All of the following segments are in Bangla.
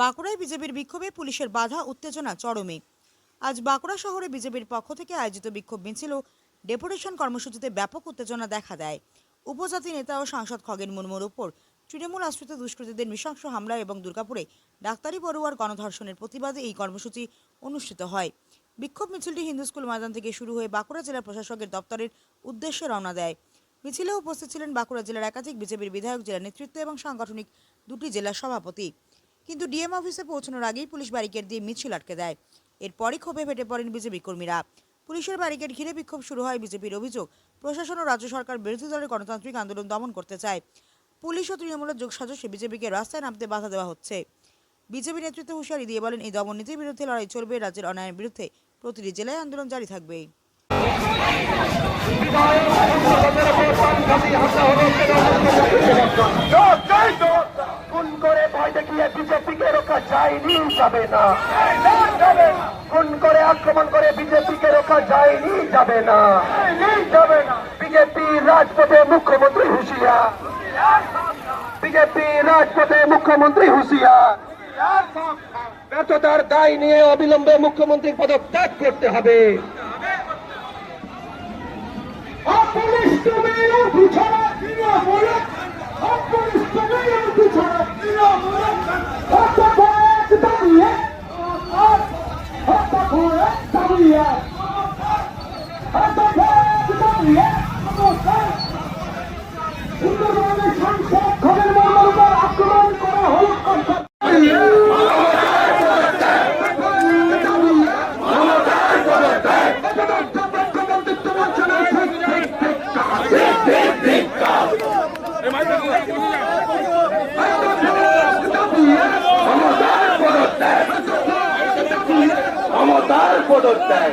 বাঁকুড়ায় বিজেপির বিক্ষোভে পুলিশের বাধা, উত্তেজনা, চরমে। আজ বাঁকুড়া শহরে বিজেপির পক্ষ থেকে আয়োজিত বিক্ষোভ মিছিল ও ডেপুটেশন কর্মসূচিতে ব্যাপক উত্তেজনা দেখা দেয়। উপজাতি নেতা ও সাংসদ খগেন মুর্মুর উপর তৃণমূল আশ্রিত দুষ্কৃতীদের নৃশংস হামলা এবং দুর্গাপুরে ডাক্তারি পড়ুয়ার গণধর্ষণের প্রতিবাদে এই কর্মসূচি অনুষ্ঠিত হয়। বিক্ষোভ মিছিলটি হিন্দু স্কুল ময়দান থেকে শুরু হয়ে বাঁকুড়া জেলা প্রশাসকের দপ্তরের উদ্দেশ্যে রওনা দেয়। মিছিলে উপস্থিত ছিলেন বাঁকুড়া জেলার একাধিক বিজেপির বিধায়ক, জেলা নেতৃত্ব এবং সাংগঠনিক দুটি জেলার সভাপতি। কিন্তু ডিএম অফিসে পৌঁছানোর আগেই পুলিশ ব্যারিকেড দিয়ে মিছিল আটকে দেয়। এরপরই ক্ষোভে ফেটে পড়েন বিজেপি কর্মীরা। পুলিশের ব্যারিকেড ঘিরে বিক্ষোভ শুরু হয় বিজেপির অভিযোগ। প্রশাসন ও রাজ্য সরকার বিরোধী দলের গণতান্ত্রিক আন্দোলন দমন করতে চায়। পুলিশ ও তৃণমূলের যোগ সাজসে বিজেপিকে রাস্তায় নামতে বাধা দেওয়া হচ্ছে। বিজেপি নেতৃত্ব হুঁশিয়ারি দিয়ে বলেন, এই দমন নীতির বিরুদ্ধে লড়াই চলবে, রাজ্যের অন্যায়ের বিরুদ্ধে প্রতিটি জেলায় আন্দোলন জারি থাকবে। খুন করে ভয় দেখিয়ে বিজেপিকে রোখা যায়নি যাবে না। খুন করে আক্রমণ করে বিজেপিকে রোখা যায়নি যাবে না। যাবে না বিজেপি রাজপথে মুখ্যমন্ত্রী হুঁশিয়া বিজেপি রাজপথে মুখ্যমন্ত্রী হুঁশিয়া ব্যর্থতার দায় নিয়ে অবিলম্বে মুখ্যমন্ত্রীর পদত্যাগ করতে হবে পুলিশ তুমি পিছনে তৃণমূল পুলিশ তুমি পিছনে তৃণমূল হত্যা করে দাঁড়িয়ে হত্যা করে দাঁড়িয়ে হত্যা করে দাঁড়িয়ে সুন্দরবনের সাংসদ খবর মোহাম্মদ উপর আক্রমণ করা হল মমতার পদত্যাগ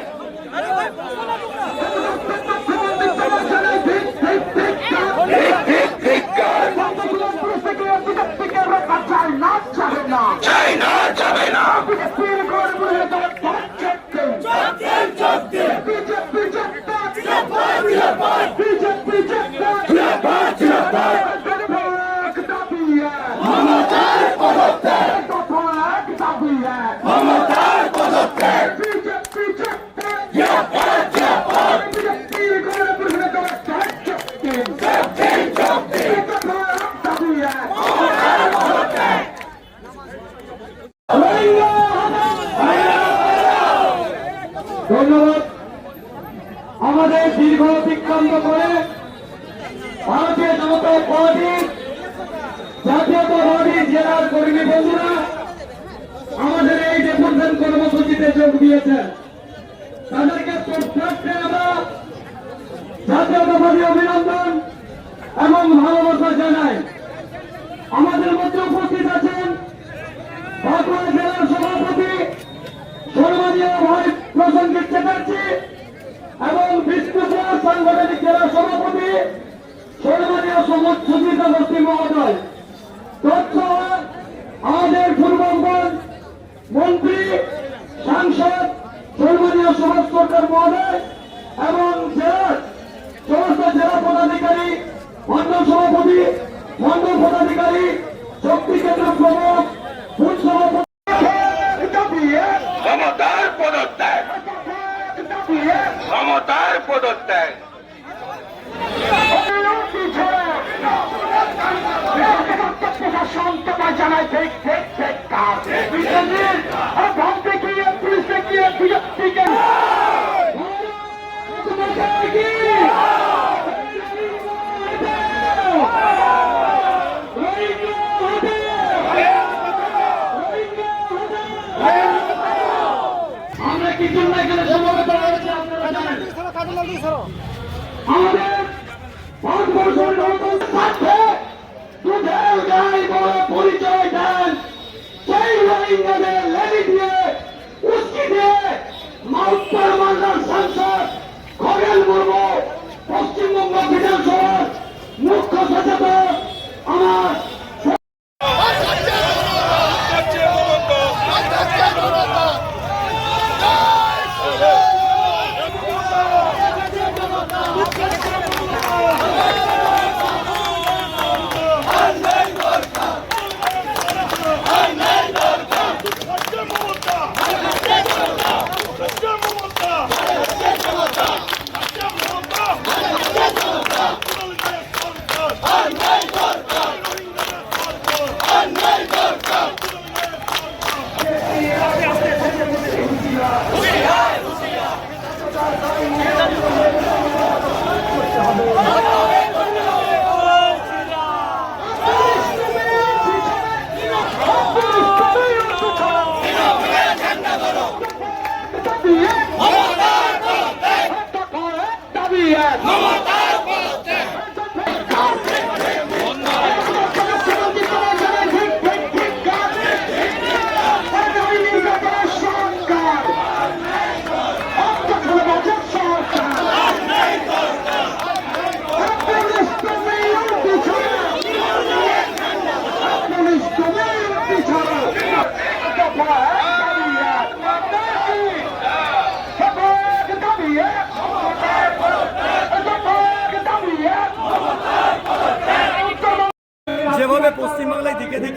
ঠিক ঠিক ঠিক কাজ চাই না যাবে না জিন্দাবাদ ধন্যবাদ। আমাদের দীর্ঘ অতিক্রান্ত করে ভারতীয় জনতা পার্টি জাতীয়তাবাদী জেলার কর্মী বন্ধুরা, আমাদের এই ডেপুটেশন কর্মসূচিতে যোগ দিয়েছেন। তাদেরকে প্রত্যেককে আমরা জাতীয়তাবাদী অভিনন্দন এবং ভালোবাসা জানাই। আমাদের মধ্যে উপস্থিত আছেন বাঁকুড়া জেলার সভাপতি সর্বদীয় ভাই চ্যাটার্জি এবং বিষ্ণুপুর সাংগঠনিক জেলা সভাপতি সর্বদীয় সমাজ সুজিত গোষ্ঠী মহোদয়। তথ্য, আমাদের পূর্ববঙ্গন মন্ত্রী, সাংসদ সর্বদীয় সমাজ সরকার মহোদয় এবং জেলার সমস্ত জেলা পদাধিকারী মন্ডল সভাপতি মন্ডল পদাধিকারী শক্তি কেন্দ্র প্রমুখ বুথ সভাপতি মমতার পদত্যাগ মমতার পদত্যাগ জানাই ঠিক ঠিক ঠিক কাজ ভাবতে গিয়ে পুলিশে গিয়ে বিরক্তিকে আমরা কি জন্য এখানে সমবেত হয়েছি আপনারা জানেন আমাদের ভারতবর্ষের নতুন স্বার্থে দুধের গায়ে বড় পরিচয় দেন সেই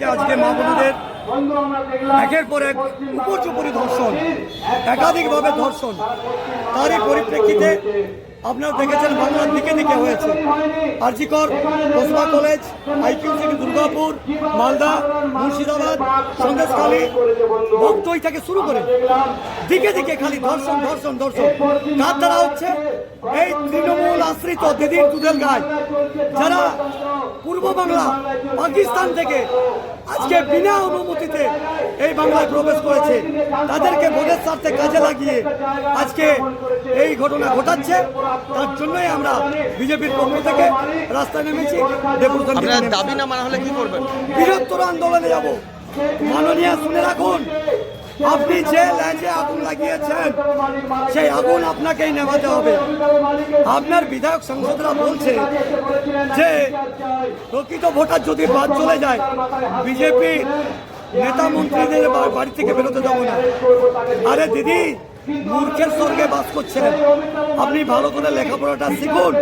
দিকে আজকে মা বোনদের একের পর এক উপর্যুপরি ধর্ষণ, একাধিকভাবে ধর্ষণ। তারই পরিপ্রেক্ষিতে আপনারা দেখেছেন বাংলার দিকে দিকে হয়েছে। RG Kar Kasba college IQ City Durgapur, Malda, Murshidabad, Sandeshkhali, বক্তই থেকে শুরু করে দিকে দিকে খালি ধর্ষণ ধর্ষণ ধর্ষণ। কার দ্বারা হচ্ছে? এই তৃণমূল আশ্রিত দিদির দুধের গায়ে। যারা পূর্ব বাংলা, পাকিস্তান থেকে আজকে বিনা অনুমতিতে এই বাংলায় প্রবেশ করেছে। তাদেরকে ভোটের স্বার্থে কাজে লাগিয়ে আজকে এই ঘটনা ঘটাচ্ছে। তার জন্যই আমরা বিজেপির পক্ষ থেকে রাস্তায় নেমেছি। দাবি না মানা হলে কি করবেন? বৃহত্তর আন্দোলনে যাব। মাননীয় শুনে রাখুন আপনি যে লাইনে আগুন লাগিয়েছেন, সেই আগুন আপনাকেই নেভাতে হবে। আপনার বিধায়ক সাংসদরা বলছে যে, প্রকৃত ভোটার যদি বাদ চলে যায়, বিজেপি নেতা মন্ত্রীদের বাড়ি থেকে বেরোতে দেবো না। আরে দিদি মূর্খের স্বর্গে বাস করছেন আপনি ভালো করে লেখাপড়াটা শিখুন।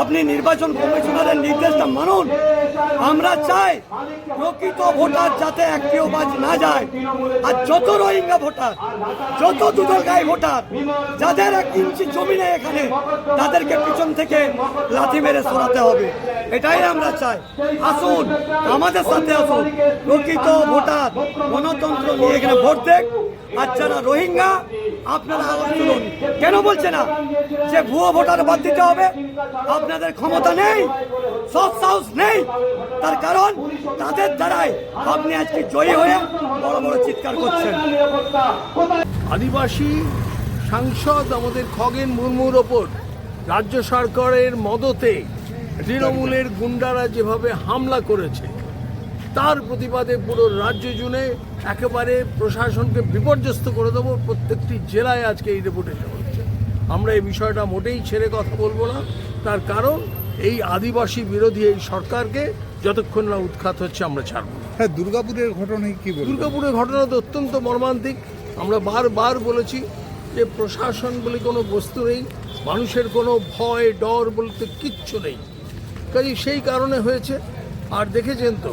আপনি নির্বাচন কমিশনারের নির্দেশটা মানুন। আমরা চাই প্রকৃত ভোটার যাতে একটিও বাজ না যায়। আর যত রোহিঙ্গা ভোটার যত দুধের গায়ে ভোটার যাদের এক ইঞ্চি জমি নেই এখানে তাদেরকে পিছন থেকে লাথি মেরে সরাতে হবে। এটাই আমরা চাই। আসুন আমাদের সাথে আসুন। প্রকৃত ভোটার গণতন্ত্র নিয়ে এখানে ভোট দেখ। আর যারা রোহিঙ্গা আপনারা আওয়াজ তুলুন কেন বলছে না? যে ভুয়ো ভোটার বাদ দিতে হবে, আপনাদের ক্ষমতা নেই সব সাহস নেই। তার কারণ, তাদের দ্বারাই আপনি আজকে জয়ী হয়ে বড় বড় চিৎকার করছেন। আদিবাসী সাংসদ আমাদের খগেন মুর্মুর ওপর রাজ্য সরকারের মদতে তৃণমূলের গুন্ডারা যেভাবে হামলা করেছে, তার প্রতিবাদে পুরো রাজ্য জুড়ে একেবারে প্রশাসনকে বিপর্যস্ত করে দেবো। প্রত্যেকটি জেলায় আজকে এই ডেপুটেশন হচ্ছে আমরা এই বিষয়টা মোটেই ছেড়ে কথা বলব না। তার কারণ এই আদিবাসী বিরোধী এই সরকারকে যতক্ষণ না উৎখাত হচ্ছে আমরা ছাড়ব হ্যাঁ দুর্গাপুরের ঘটনায় কি দুর্গাপুরের ঘটনা তো অত্যন্ত মর্মান্তিক। আমরা বারবার বলেছি যে প্রশাসন বলে কোনো বস্তু নেই মানুষের কোনো ভয় ডর বলতে কিচ্ছু নেই। কাজে সেই কারণে হয়েছে। আর দেখেছেন তো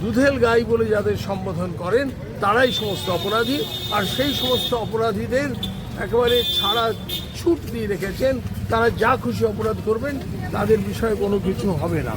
দুধেল গাই বলে যাদের সম্বোধন করেন, তারাই সমস্ত অপরাধী। আর সেই সমস্ত অপরাধীদের একেবারে ছাড়া ছুট দিয়ে রেখেছেন, তারা যা খুশি অপরাধ করবেন, তাদের বিষয়ে কোনো কিছু হবে না।